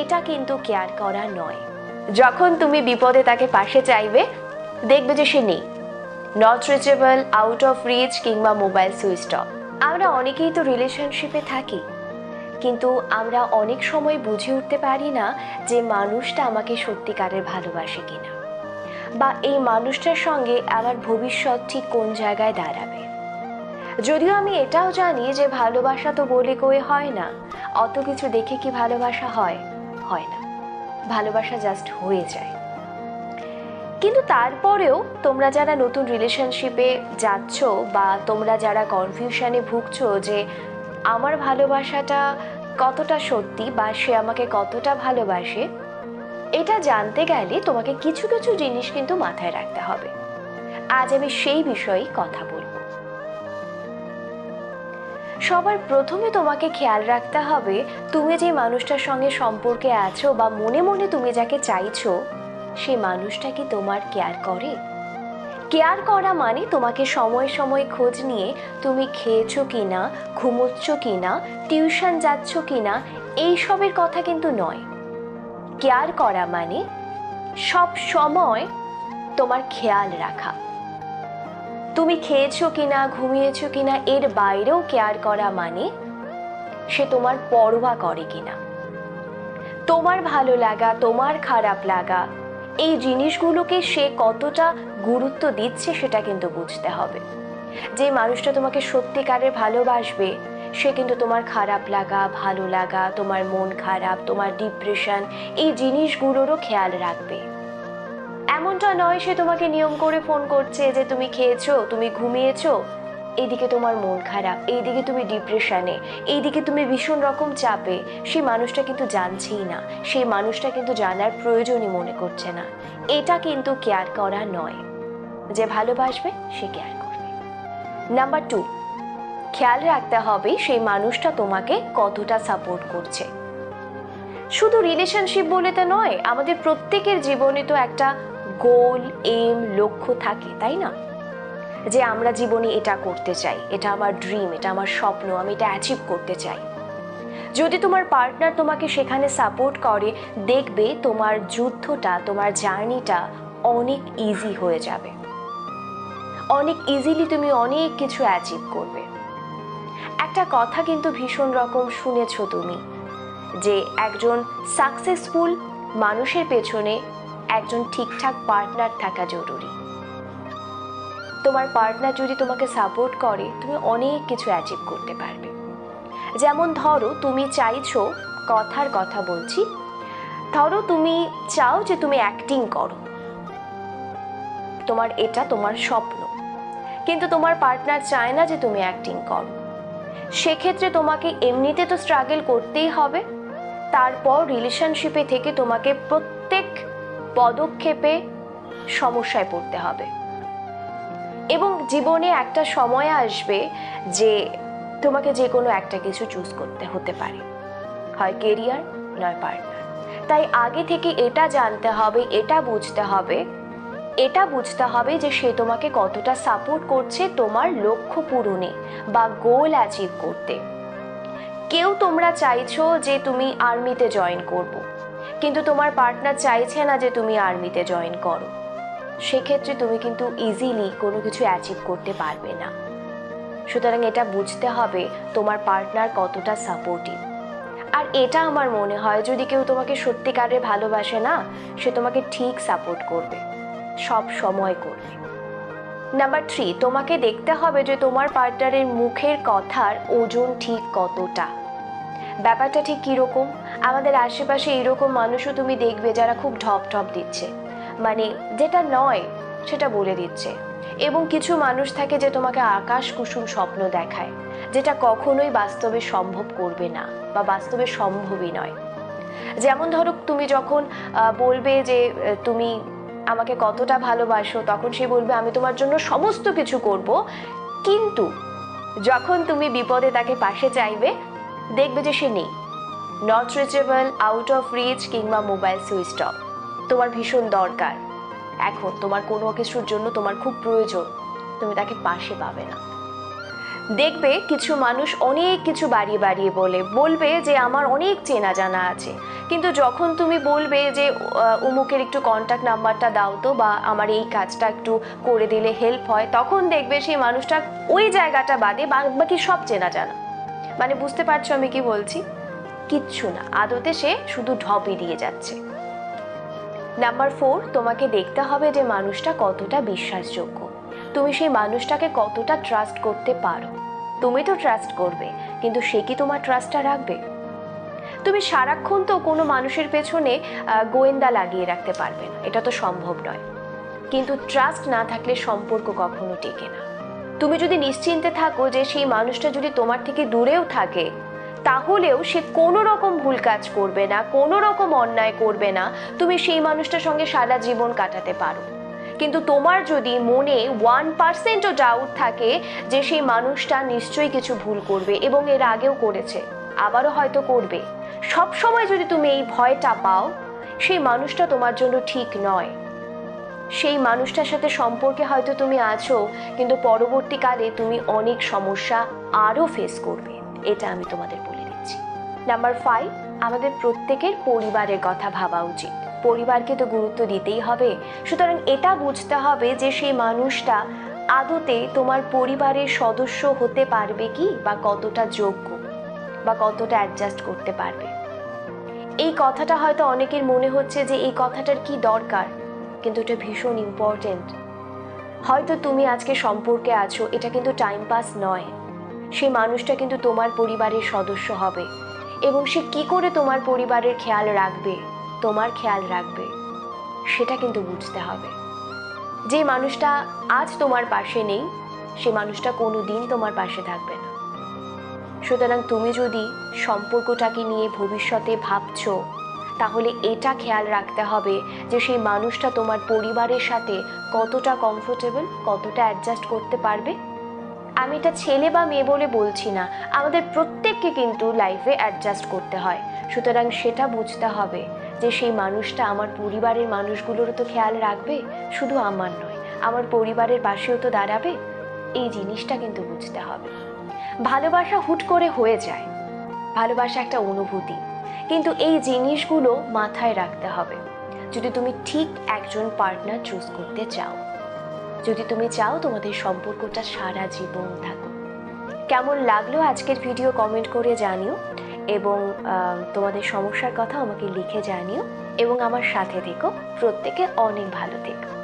এটা কিন্তু কেয়ার করা নয়। যখন তুমি বিপদে তাকে পাশে চাইবে, দেখবে যে সে নেই। Not reachable out of reach কিংবা মোবাইল সুইচ অফ আমরা অনেকেই তো রিলেশনশিপে থাকি। কিন্তু আমরা অনেক সময় বুঝে উঠতে পারি না যে মানুষটা আমাকে সত্যিকারের ভালোবাসে কিনা। বা এই মানুষটার সঙ্গে আমার ভবিষ্যৎ ঠিক কোন জায়গায় দাঁড়াবে। যদিও আমি এটাও জানি যে ভালোবাসা তো বলে কয়ে হয় না, অত কিছু দেখে কি ভালোবাসা হয়? হয় না। ভালোবাসা জাস্ট হয়ে যায়। কিন্তু তারপরেও তোমরা যারা নতুন রিলেশনশিপে যাচ্ছ বা তোমরা যারা কনফিউশনে ভুগছো যে আমার ভালোবাসাটা কতটা সত্যি বা সে আমাকে কতটা ভালোবাসে, এটা জানতে গেলে তোমাকে কিছু কিছু জিনিস কিন্তু মাথায় রাখতে হবে। আজ আমি সেই বিষয়েই কথা বলব সবার প্রথমে তোমাকে খেয়াল রাখতে হবে তুমি যে মানুষটার সঙ্গে সম্পর্কে আছো বা মনে মনে তুমি যাকে চাইছো, সেই মানুষটা কি তোমার কেয়ার করে? কেয়ার করা মানে তোমাকে সময় সময় খোঁজ নিয়ে তুমি খেয়েছো কিনা, ঘুমোচ্ছ কি না টিউশন যাচ্ছ কি না এইসবের কথা কিন্তু নয়। কেয়ার করা মানে সব সময় তোমার খেয়াল রাখা। তুমি খেয়েছো কিনা, ঘুমিয়েছো কিনা, এর বাইরেও কেয়ার করা মানে সে তোমার পরোয়া করে কিনা। তোমার ভালো লাগা, তোমার খারাপ লাগা, এই জিনিসগুলোকে সে কতটা গুরুত্ব দিচ্ছে সেটা কিন্তু বুঝতে হবে। যে মানুষটা তোমাকে সত্যিকারের ভালোবাসবে, সে কিন্তু তোমার খারাপ লাগা, ভালো লাগা, তোমার মন খারাপ, তোমার ডিপ্রেশন এই জিনিসগুলোরও খেয়াল রাখবে। এমনটা নয় সে তোমাকে নিয়ম করে ফোন করছে যে তুমি খেয়েছো, তুমি ঘুমিয়েছো। এইদিকে তোমার মন খারাপ, এইদিকে তুমি ডিপ্রেশনে, এইদিকে তুমি ভীষণ রকম চাপে। সেই মানুষটা কিন্তু জানছেই না, সেই মানুষটা কিন্তু জানার প্রয়োজনই মনে করছে না। এটা কিন্তু কেয়ার করা নয়। যে ভালোবাসবে, সে কেয়ার করবে। নাম্বার টু, খেয়াল রাখতে হবে সেই মানুষটা তোমাকে কতটা সাপোর্ট করছে। শুধু রিলেশনশিপ বলে তো নয়, আমাদের প্রত্যেকের জীবনে তো একটা গোল, এম, লক্ষ্য থাকে, তাই না? যে আমরা জীবনে এটা করতে চাই, এটা আমার ড্রিম এটা আমার স্বপ্ন, আমি এটা অ্যাচিভ করতে চাই। যদি তোমার পার্টনার তোমাকে সেখানে সাপোর্ট করে, দেখবে তোমার যুদ্ধটা, তোমার জার্নিটা অনেক ইজি হয়ে যাবে। অনেক ইজিলি তুমি অনেক কিছু অ্যাচিভ করবে। একটা কথা কিন্তু ভীষণ রকম শুনেছ তুমি, যে একজন সাকসেসফুল মানুষের পেছনে একজন ঠিকঠাক পার্টনার থাকা জরুরি। তোমার পার্টনার যদি তোমাকে সাপোর্ট করে, তুমি অনেক কিছু অ্যাচিভ করতে পারবে। যেমন ধরো, তুমি চাইছো কথার কথা বলছি। ধরো, তুমি চাও যে তুমি অ্যাক্টিং করো। তোমার এটা তোমার স্বপ্ন। কিন্তু তোমার পার্টনার চায় না যে তুমি অ্যাক্টিং করো। সেক্ষেত্রে তোমাকে এমনিতে তো স্ট্রাগল করতেই হবে। তারপর রিলেশনশিপে থেকে তোমাকে প্রত্যেক পদক্ষেপে সমস্যায় পড়তে হবে। এবং জীবনে একটা সময় আসবে যে তোমাকে যে কোনো একটা কিছু চুজ করতে হতে পারে। হয় কেরিয়ার নয় পার্টনার তাই আগে থেকে এটা জানতে হবে, এটা বুঝতে হবে, এটা বুঝতে হবে যে সে তোমাকে কতটা সাপোর্ট করছে তোমার লক্ষ্য পূরণে বা গোল অ্যাচিভ করতে। কেউ তোমরা চাইছো যে তুমি আর্মিতে জয়েন করব। কিন্তু তোমার পার্টনার চাইছে না যে তুমি আর্মিতে জয়েন করো। সেক্ষেত্রে তুমি কিন্তু ইজিলি কোনো কিছু অ্যাচিভ করতে পারবে না। সুতরাং এটা বুঝতে হবে তোমার পার্টনার কতটা সাপোর্টিভ আর এটা আমার মনে হয়, যদি কেউ তোমাকে সত্যিকারে ভালোবাসে না, সে তোমাকে ঠিক সাপোর্ট করবে। সব সময় করবে। নাম্বার থ্রি তোমাকে দেখতে হবে যে তোমার পার্টনারের মুখের কথার ওজন ঠিক কতটা। ব্যাপারটা ঠিক কীরকম? আমাদের আশেপাশে এরকম মানুষও তুমি দেখবে যারা খুব ঢপ ঢপ দিচ্ছে। মানে যেটা নয়, সেটা বলে দিচ্ছে। এবং কিছু মানুষ থাকে যে তোমাকে আকাশ কুসুম স্বপ্ন দেখায়, যেটা কখনোই বাস্তবে সম্ভব করবে না বা বাস্তবে সম্ভবই নয়। যেমন ধরো তুমি যখন বলবে যে তুমি আমাকে কতটা ভালোবাসো, তখন সে বলবে, আমি তোমার জন্য সমস্ত কিছু করব। কিন্তু যখন তুমি বিপদে তাকে পাশে চাইবে দেখবে যে সে নেই। Not reachable out of reach কিংবা মোবাইল সুইচ অফ তোমার ভীষণ দরকার। এখন তোমার কোনো কিছুর জন্য তোমার খুব প্রয়োজন। তুমি তাকে পাশে পাবে না। দেখবে কিছু মানুষ অনেক কিছু বাড়িয়ে বাড়িয়ে বলে বলবে যে আমার অনেক চেনা জানা আছে। কিন্তু যখন তুমি বলবে যে আহ, অমুকের একটু কন্ট্যাক্ট নাম্বারটা দাও তো বা আমার এই কাজটা একটু করে দিলে হেল্প হয় তখন দেখবে সেই মানুষটা ওই জায়গাটা বাদে বাকি সব চেনা জানা। মানে বুঝতে পারছ আমি কি বলছি? কিচ্ছু না, আদতে সে শুধু ঢপই দিয়ে যাচ্ছে। নাম্বার ফোর তোমাকে দেখতে হবে যে মানুষটা কতটা বিশ্বাসযোগ্য। তুমি সেই মানুষটাকে কতটা ট্রাস্ট করতে পারো। তুমি তো ট্রাস্ট করবে, কিন্তু সে কি তোমার ট্রাস্টটা রাখবে? তুমি সারাক্ষণ তো কোনো মানুষের পেছনে গোয়েন্দা লাগিয়ে রাখতে পারবে না, এটা তো সম্ভব নয়। কিন্তু ট্রাস্ট না থাকলে সম্পর্ক কখনো টেকে না। তুমি যদি নিশ্চিন্তে থাকো যে সেই মানুষটা যদি তোমার থেকে দূরেও থাকে, তাহলেও সে কোনো রকম ভুল কাজ করবে না, কোনো রকম অন্যায় করবে না, তুমি সেই মানুষটার সঙ্গে সারা জীবন কাটাতে পারো। কিন্তু তোমার যদি মনে ওয়ান পার্সেন্টও ডাউট থাকে যে সেই মানুষটা নিশ্চয়ই কিছু ভুল করবে এবং এর আগেও করেছে, আবারও হয়তো করবে সব সময় যদি তুমি এই ভয়টা পাও, সেই মানুষটা তোমার জন্য ঠিক নয়। সেই মানুষটার সাথে সম্পর্কে হয়তো তুমি আছো, কিন্তু পরবর্তীকালে তুমি অনেক সমস্যা আরও ফেস করবে। এটা আমি তোমাদের বলে দিচ্ছি। নাম্বার ফাইভ আমাদের প্রত্যেকের পরিবারের কথা ভাবা উচিত। পরিবারকে তো গুরুত্ব দিতেই হবে। সুতরাং এটা বুঝতে হবে যে সেই মানুষটা আদতে তোমার পরিবারের সদস্য হতে পারবে কি বা কতটা যোগ্য বা কতটা অ্যাডজাস্ট করতে পারবে। এই কথাটা হয়তো অনেকের মনে হচ্ছে যে এই কথাটার কি দরকার? কিন্তু এটা ভীষণ ইম্পর্টেন্ট হয়তো তুমি আজকে সম্পর্কে আছো, এটা কিন্তু টাইম পাস নয়। সেই মানুষটা কিন্তু তোমার পরিবারের সদস্য হবে এবং সে কি করে তোমার পরিবারের খেয়াল রাখবে, তোমার খেয়াল রাখবে, সেটা কিন্তু বুঝতে হবে। যে মানুষটা আজ তোমার পাশে নেই, সে মানুষটা কোনো দিন তোমার পাশে থাকবে না। সুতরাং তুমি যদি সম্পর্কটাকে নিয়ে ভবিষ্যতে ভাবছ তাহলে এটা খেয়াল রাখতে হবে যে সেই মানুষটা তোমার পরিবারের সাথে কতটা কমফোর্টেবল কতটা অ্যাডজাস্ট করতে পারবে। আমি এটা ছেলে বা মেয়ে বলে বলছি না, আমাদের প্রত্যেককে কিন্তু লাইফে অ্যাডজাস্ট করতে হয়। সুতরাং সেটা বুঝতে হবে যে সেই মানুষটা আমার পরিবারের মানুষগুলোরও তো খেয়াল রাখবে, শুধু আমার নয়, আমার পরিবারের পাশেও তো দাঁড়াবে, এই জিনিসটা কিন্তু বুঝতে হবে। ভালোবাসা হুট করে হয়ে যায়। ভালোবাসা একটা অনুভূতি। কিন্তু এই জিনিসগুলো মাথায় রাখতে হবে। যদি তুমি ঠিক একজন পার্টনার চুজ করতে চাও, যদি তুমি চাও তোমাদের সম্পর্কটা সারা জীবন থাকুক। কেমন লাগল আজকের ভিডিও কমেন্ট করে জানিও এবং তোমাদের সমস্যার কথা আমাকে লিখে জানিও এবং আমার সাথে থেকো। প্রত্যেকে অনেক ভালো থেকো।